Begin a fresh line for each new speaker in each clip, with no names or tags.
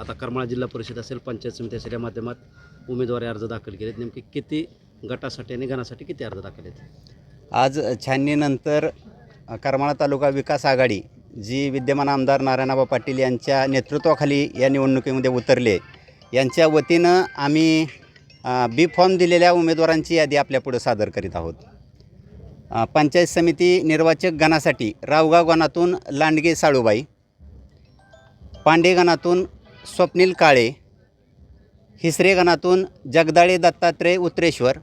आता करमाळा जिल्हा परिषद असेल पंचायत समिती असेल या माध्यमात उमेदवारी अर्ज दाखल केलेत. नेमके किती गटासाठी आणि गणासाठी किती अर्ज दाखल आहेत?
आज छाननीनंतर करमाळा तालुका विकास आघाडी जी विद्यमान आमदार नारायणबा पाटील यांच्या नेतृत्वाखाली या निवडणुकीमध्ये उतरले. यांच्या वतीनं आम्ही बी फॉर्म दिलेल्या उमेदवारांची यादी आपल्यापुढं सादर करीत आहोत. पंचायत समिती निर्वाचक गणासाठी रावगाव गणातून लांडगे साळूबाई पांडे गणातून स्वप्नील काळे हिसरे गणातून जगदाळे दत्तात्रय उत्रेश्वर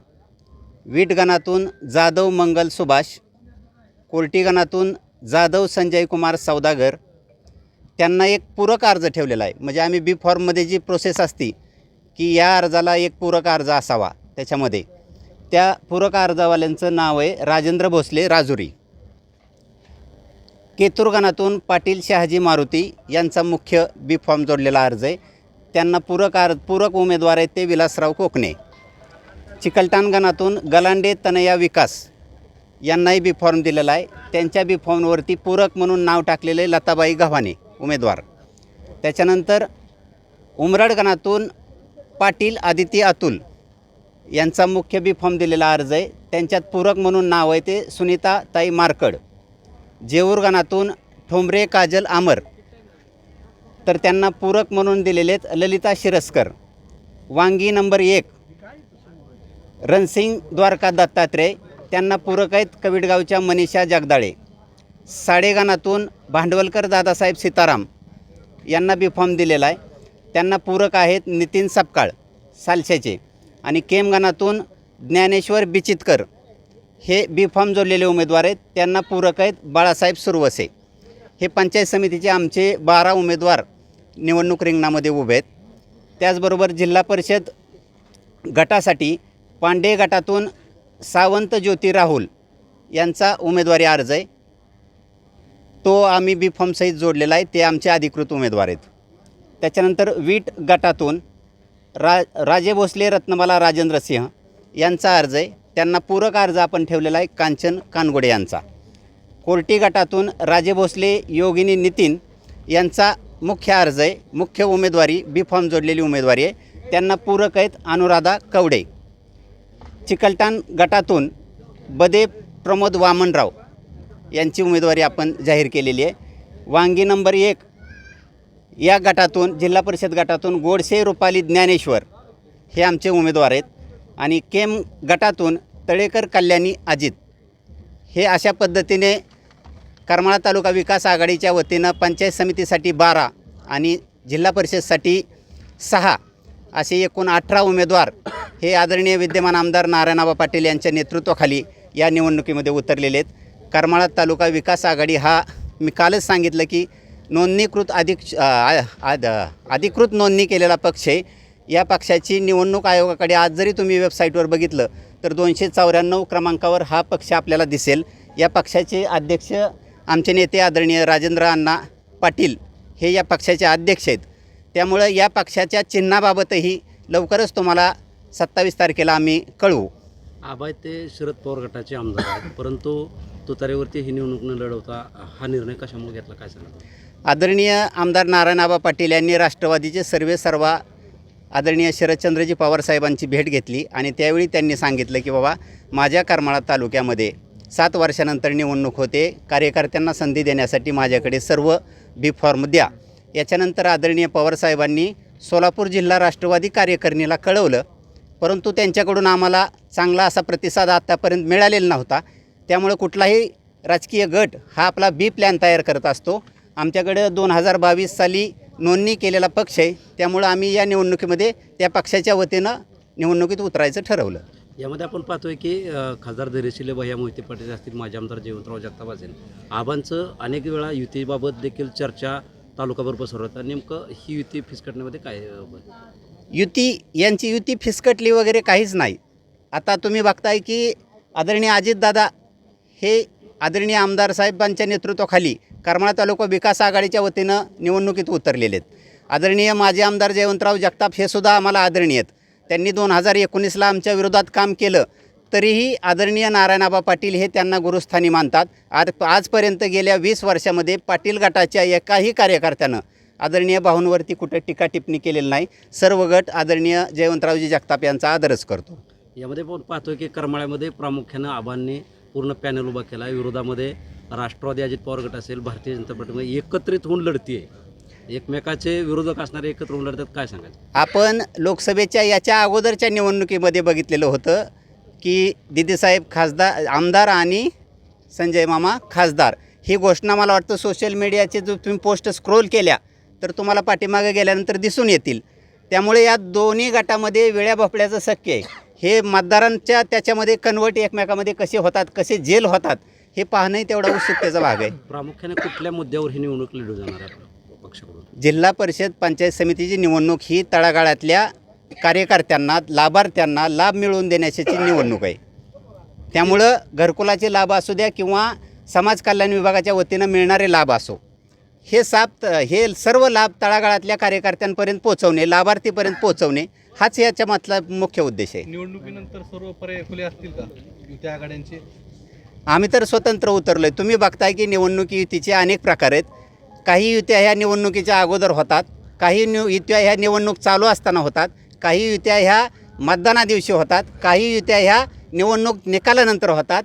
वीट गणातून जाधव मंगल सुभाष कोर्टी गणातून जाधव संजय कुमार सौदागर त्यांना एक पूरक अर्ज ठेवलेला आहे. म्हणजे आम्ही बी फॉर्ममध्ये जी प्रोसेस असती की या अर्जाला एक पूरक अर्ज असावा त्याच्यामध्ये. त्या पूरक अर्जावाल्यांचं नाव आहे राजेंद्र भोसले राजुरी. केतूरगणातून पाटील शहाजी मारुती यांचा मुख्य बी फॉर्म जोडलेला अर्ज आहे. त्यांना पूरक आर पूरक उमेदवार आहेत ते विलासराव कोकणे. चिकलठाणगणातून गलांडे तनया विकास यांनाही बी फॉर्म दिलेला आहे. त्यांच्या बी फॉर्मवरती पूरक म्हणून नाव टाकलेले लताबाई गव्हाणे उमेदवार. त्याच्यानंतर उमरडगणातून पाटील आदिती अतुल यांचा मुख्य बी फॉर्म दिलेला अर्ज आहे. त्यांच्यात पूरक म्हणून नाव आहे ते सुनीता ताई मार्कड. जेऊर ठोंबरे काजल आमर तर त्यांना पूरक म्हणून दिलेले आहेत ललिता शिरस्कर. वांगी नंबर एक रणसिंग द्वारका दत्तात्रय त्यांना पूरक आहेत कविडगावच्या मनीषा जगदाळे. साडेगानातून भांडवलकर दादासाहेब सीताराम यांना बी फॉर्म दिलेला आहे. त्यांना पूरक आहेत नितीन सपकाळ सालशाचे. आणि केमगानातून ज्ञानेश्वर बिचितकर हे बी फॉर्म जोडलेले उमेदवार आहेत. त्यांना पूरक आहेत. बाळासाहेब सुरवसे. हे पंचायत समितीचे आमचे बारा उमेदवार निवडणूक रिंगणामध्ये उभे आहेत. त्याचबरोबर जिल्हा परिषद गटासाठी पांडे गटातून सावंत ज्योती राहुल यांचा उमेदवारी अर्ज आहे. तो आम्ही बी फॉर्मसहित जोडलेला आहे. ते आमचे अधिकृत उमेदवार आहेत. त्याच्यानंतर वीट गटातून रा राजे भोसले रत्नमाला राजेंद्र सिंह यांचा अर्ज आहे. त्यांना पूरक अर्ज आपण ठेवलेला आहे कांचन कानगोडे यांचा. कोर्टी गटातून राजे भोसले योगिनी नितीन यांचा मुख्य अर्ज आहे. मुख्य उमेदवारी बी फॉर्म जोडलेली उमेदवारी आहे. त्यांना पूरक आहेत अनुराधा कवडे. चिकलठाण गटातून बदे प्रमोद वामनराव यांची उमेदवारी आपण जाहीर केलेली आहे. वांगी नंबर एक या गटातून जिल्हा परिषद गटातून गोडसे रुपाली ज्ञानेश्वर हे आमचे उमेदवार आहेत. आणि केम गटातून तळेकर कल्याणी अजित. हे अशा पद्धतीने करमाळा तालुका विकास आघाडीच्या वतीनं पंचायत समितीसाठी बारा आणि जिल्हा परिषदसाठी सहा असे एकूण अठरा उमेदवार हे आदरणीय विद्यमान आमदार नारायणबा पाटील यांच्या नेतृत्वाखाली या निवडणुकीमध्ये उतरलेले आहेत. करमाळा तालुका विकास आघाडी हा मी कालच सांगितलं की नोंदणीकृत अधिक आद अधिकृत नोंदणी केलेला पक्ष आहे. या पक्षाची निवडणूक आयोगाकडे आज जरी तुम्ही वेबसाईटवर बघितलं तर दोनशे चौऱ्याण्णव क्रमांकावर हा पक्ष आपल्याला दिसेल. या पक्षाचे अध्यक्ष आमचे नेते आदरणीय राजेंद्र अण्णा पाटील हे या पक्षाचे अध्यक्ष आहेत. त्यामुळं या पक्षाच्या चिन्हाबाबतही लवकरच तुम्हाला सत्तावीस तारखेला आम्ही कळवू.
आबाय ते शरद पवार गटाचे आमदार आहेत. परंतु तुतारेवरती ही निवडणूक न लढवता हा निर्णय कशामुळे घेतला? काय सांगा
आदरणीय आमदार नारायणआबा पाटील यांनी राष्ट्रवादीचे सर्वे सर्वा आदरणीय शरदचंद्रजी पवार साहेबांची भेट घेतली आणि त्यावेळी त्यांनी सांगितलं की बाबा माझ्या करमाळा तालुक्यामध्ये सात वर्षानंतर निवडणूक होते. कार्यकर्त्यांना संधी देण्यासाठी माझ्याकडे सर्व बी फॉर्म द्या. याच्यानंतर आदरणीय पवारसाहेबांनी सोलापूर जिल्हा राष्ट्रवादी कार्यकारिणीला कळवलं. परंतु त्यांच्याकडून आम्हाला चांगला असा प्रतिसाद आत्तापर्यंत मिळालेला नव्हता. त्यामुळे कुठलाही राजकीय गट हा आपला बी प्लॅन तयार करत असतो. आमच्याकडे दोन हजार बावीस साली नोंदणी केलेला पक्ष आहे त्यामुळं आम्ही या निवडणुकीमध्ये त्या पक्षाच्या वतीनं निवडणुकीत उतरायचं ठरवलं.
यामध्ये आपण पाहतोय की अ, खासदार धैर्यशील भैया मोहिते पाटील असतील माजी आमदार जयवंतराव जगताप असेल. आबांचं अनेक वेळा युतीबाबत देखील चर्चा तालुकाभर पसरवतात नेमकं ही युती फिसकटण्यामध्ये काय अ, ब-
युती यांची युती फिसकटली वगैरे काहीच नाही. आता तुम्ही बघताय की आदरणीय अजितदादा हे आदरणीय आमदार साहेबांच्या नेतृत्वाखाली करमाळा तालुका विकास आघाडीच्या वतीनं निवडणुकीत उतरलेले आहेत आदरणीय माजी आमदार जयवंतराव जगताप हे सुद्धा आम्हाला आदरणीय आहेत. त्यांनी दोन हजार एकोणीसला आमच्या विरोधात काम केलं तरीही आदरणीय नारायणाबा पाटील हे त्यांना गुरुस्थानी मानतात. आज आजपर्यंत गेल्या वीस वर्षामध्ये पाटील गटाच्या एकाही कार्यकर्त्यानं आदरणीय भाऊंवरती कुठं टीका टिप्पणी केलेली नाही. सर्व गट आदरणीय जयवंतरावजी जगताप यांचा आदरच करतो.
यामध्ये पण पाहतोय की करमाळ्यामध्ये प्रामुख्यानं आबांनी पूर्ण पॅनल उभा केला. विरोधामध्ये राष्ट्रवादी अजित पवार गट असेल भारतीय जनता पार्टीमध्ये एकत्रित होऊन लढती आहे एकमेकाचे विरोधक असणारे एकत्र होऊन लढतात काय सांगायचं
आपण लोकसभेच्या याच्या अगोदरच्या निवडणुकीमध्ये बघितलेलं होतं की दिदीसाहेब खासदार आमदार आणि संजय मामा खासदार. ही घोषणा मला वाटतं सोशल मीडियाचे जो तुम्ही पोस्ट स्क्रोल केल्या तर तुम्हाला पाठीमागे गेल्यानंतर दिसून येतील. त्यामुळे या दोन्ही गटामध्ये वेळ्या भोपळ्याचं शक्य आहे. हे मतदारांच्या त्याच्यामध्ये कन्वर्ट एकमेकामध्ये कसे होतात कसे जेल होतात हे पाहणंही तेवढा उत्सुकतेचा भाग आहे.
प्रामुख्याने कुठल्या मुद्द्यावर ही निवडणूक लढू जाणार आहे पक्षाकडून?
जिल्हा परिषद पंचायत समितीची निवडणूक ही तळागाळातल्या कार्यकर्त्यांना लाभार्थ्यांना लाभ मिळवून देण्याची निवडणूक आहे. त्यामुळं घरकुलाचे लाभ असू द्या किंवा समाज कल्याण विभागाच्या वतीनं मिळणारे लाभ असो हे साप हे सर्व लाभ तळागाळातल्या कार्यकर्त्यांपर्यंत पोहोचवणे लाभार्थीपर्यंत पोहोचवणे हाच याच्या मागचा मुख्य उद्देश आहे.
निवडणुकीनंतर सर्व पर्याय खुले असतील का? युती आघाड्यांचे?
आम्ही तर स्वतंत्र उतरलो आहे तुम्ही बघताय की निवडणुकी युतीचे अनेक प्रकार आहेत. काही युत्या ह्या निवडणुकीच्या अगोदर होतात. काही निव युत्या ह्या निवडणूक चालू असताना होतात. काही युत्या ह्या मतदाना दिवशी होतात. काही युत्या ह्या निवडणूक निकालानंतर होतात.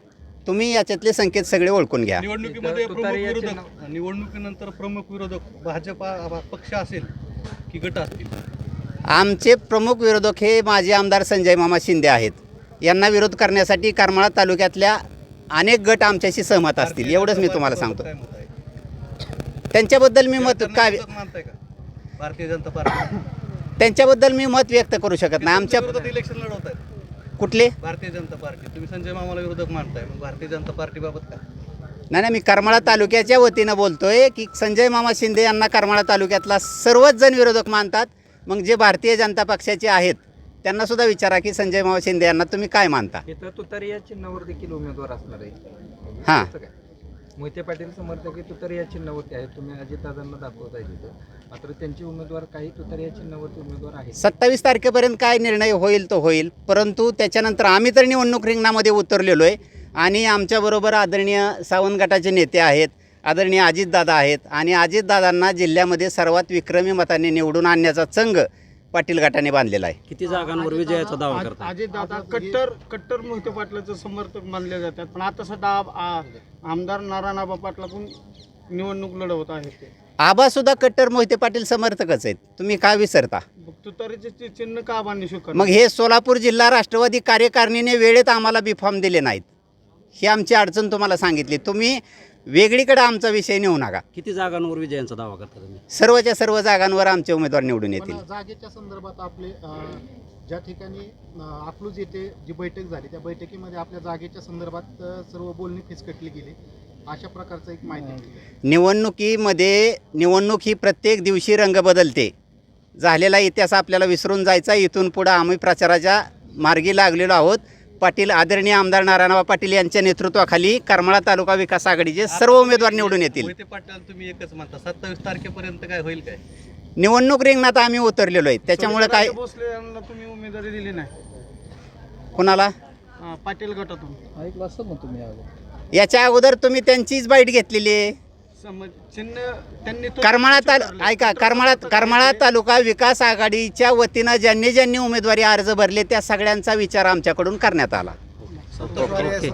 तुम्ही याच्यातले संकेत सगळे ओळखून घ्या.
निवडणुकीमध्ये प्रमुख विरोधक निवडणुकीनंतर प्रमुख विरोधक भाजपा पक्ष असेल की गट असतील?
आमचे प्रमुख विरोधक हे माजी आमदार संजय मामा शिंदे आहेत. यांना विरोध करण्यासाठी करमाळा तालुक्यातल्या अनेक गट आमच्याशी सहमत असतील. एवढंच मी तुम्हाला सांगतो. त्यांच्याबद्दल मी मत
का? भारतीय जनता पार्टी.
त्यांच्याबद्दल मी मत व्यक्त करू शकत नाही. आमच्या
इलेक्शन लढवत आहेत.
कुठले?
भारतीय जनता पार्टी. तुम्ही संजय मामाला विरोधक मानताय. मग भारतीय जनता पार्टी बाबत काय?
नाही नाही मी करमाळा तालुक्याच्या वतीनं बोलतोय की संजय मामा शिंदे यांना करमाळा तालुक्यातला सर्वच जण विरोधक मानतात. मग जे भारतीय जनता पक्षाचे आहेत त्यांना सुद्धा विचारा की संजय मामा शिंदे यांना तुम्ही काय मानता?
इथं तुतारी या चिन्हावर देखील उमेदवार असणार आहे.
हां.
असं काय? मोहिते पाटील समर्थक हे तुतारी या चिन्हावरती आहेत. तुम्ही अजितदादांना दाखवत आहे तिथं. मात्र त्यांचे उमेदवार काही तुतारी या चिन्हावरती उमेदवार आहेत.
सत्तावीस तारखेपर्यंत काय निर्णय होईल तो होईल परंतु त्याच्यानंतर आम्ही तर निवडणूक रिंगणामध्ये उतरलेलो आहे आणि आमच्याबरोबर आदरणीय सावंत गटाचे नेते आहेत. आदरणीय अजितदादा आहेत आणि अजितदादांना जिल्ह्यामध्ये सर्वात विक्रमी मताने निवडून आणण्याचा चंग पाटील गटाने बांधलेला आहे.
किती जागांवर विजयाचा दावा करतात
अजित दादा कट्टर कट्टर मोहिते पाटलाचं समर्थक मानले जातात. पण आता सध्या आ- आमदार नारायणआबा पाटला पण निवडणूक लढवत आहेत. ते
आबासुद्धा कट्टर मोहिते पाटील समर्थकच आहेत. तुम्ही काय विसरता?
मग तुतारीचे चि- चिन्ह का बांधणी स्वीकार
मग हे सोलापूर जिल्हा राष्ट्रवादी कार्यकारिणीने वेळेत आम्हाला बी फॉर्म दिले नाहीत. ही आमची अडचण तुम्हाला सांगितली. तुम्ही वेगळीकडे आमचा विषय नेऊ नका.
किती जागांवर विजयांचा दावा करता तुम्ही?
सर्वच्या सर्व जागांवर आमचे उमेदवार निवडून येतील.
पण जागेच्या संदर्भात आपले अ, ज्या ठिकाणी अ, अकलूज येथे जी बैठक झाली त्या बैठकीमध्ये आपल्या जागेच्या संदर्भात अ, सर्व बोलणी फिसकटली गेली. अशा प्रकारचं एक माहिती मिळाली.
निवडणुकीमध्ये निवडणूक ही प्रत्येक दिवशी रंग बदलते. झालेला इतिहास आपल्याला विसरून जायचा. इथून पुढं आम्ही प्रचाराच्या मार्गी लागलेलो आहोत. पाटील आदरणीय आमदार नारायणबा पाटील यांच्या नेतृत्वाखाली करमाळा तालुका विकास आघाडीचे सर्व उमेदवार निवडून येतील.
मोहिते पाटील तुम्ही एकच म्हणता सत्तावीस तारखेपर्यंत काय होईल काय?
निवडणूक रिंगणात आम्ही उतरलेलो आहे. त्याच्यामुळे काय
भोसले यांना तुम्ही उमेदवारी दिली नाही.
कुणाला?
अं, पाटील गटातून.
ऐकलं असतं मग तुम्ही अगोदर.
याच्या अगोदर तुम्ही त्यांचीच बाईट घेतलेली आहे. करमाळा ताल ऐका करमाळा करमाळा तालुका विकास आघाडीच्या वतीनं ज्यांनी ज्यांनी उमेदवारी अर्ज भरले त्या सगळ्यांचा विचार आमच्याकडून करण्यात आला.
ओके